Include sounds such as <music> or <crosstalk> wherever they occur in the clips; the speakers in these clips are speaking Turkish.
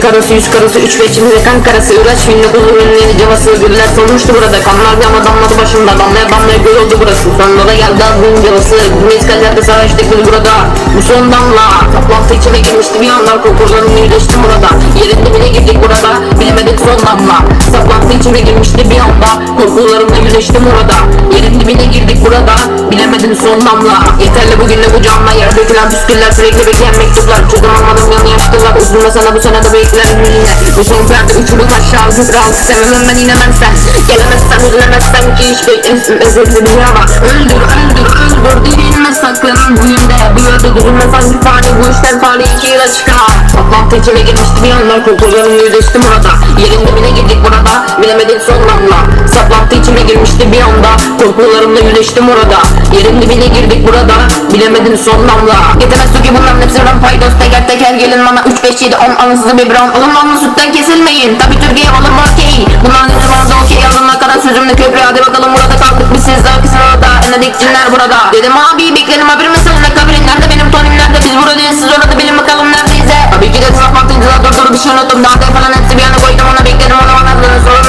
karası yüz karası üç beş ve kan karası. Üraç filmde kuzur ünlüğünü cevası Güller solmuştu burada. Kanlar bir ama damladı başımda Damlaya damlaya göl oldu burası. Sonra da geldi aklın cevası Mezcal yerde savaştık biz burada. Bu son damla. Toplantı içine girmişti bir anda Kokurların yüzleşti burada. Yerin dibine girdik burada. Bilemedik son damla. Saplantı içine girmişti bir anda. Korkularımla yüzleştim orada Yerin dibine girdik burada. Bilemedin son damla. Yeterli bugünle bu canla Yer dökülen püsküller Sürekli bekleyen mektuplar. Çözüm almadım yanı Üzülme sana bu sene de yüzüne Bu son perde uçurum aşağı altı sevemem ben inemezsen Gelemezsen üzülemezsen ki hiç beklemesin Özür dilerim ama Öldür öldür öldür Dirilme sakın. Bu yönde bu yönde Durulma sanki fani Bu işler fani iki yıla çıkar. Toplantı içine girmişti bir anlar Kokularım yüzleştim orada. Yerin dibine girdik burada Bilemedik son Saplantı içine girmişti bir anda. Korkularımla yüzleştim orada. Yerin dibine girdik burada. Bilemedin son damla. Yetemez ki bunların hepsi ram paydos. Teker teker gelin bana. 3 5 7 10 anısızı bir brown. Alın alın sütten kesilmeyin. Tabi Türkiye mu okey. Bunların hepsi vardı. Okey. Alınma kadar sözümle köprü. Hadi bakalım burada kaldık biz. Siz daha kısa orada. Enedik cinler burada. Dedim abi bekledim haber mesajına kabirin Nerede? Benim tonim nerede? Biz buradayız siz orada bilin bakalım neredeyiz? Tabii ki de saplantıcılar dur dur bir şey unuttum. Daha da falan hepsi bir yana koydum. Ona bekledim Sonra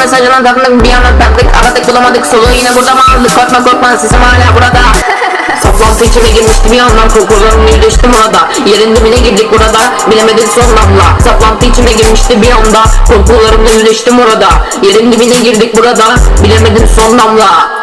mesajına taktık bir yana taktık Aradık bulamadık solu yine burada mı aldık? Korkma korkma sesim hala burada. <laughs> Saplantı içime girmişti bir yandan kokularım yüzleştim orada Yerin dibine girdik burada bilemedik son damla Saplantı içime girmişti bir anda Korkularımla yüzleştim orada. Yerin dibine girdik burada bilemedim son damla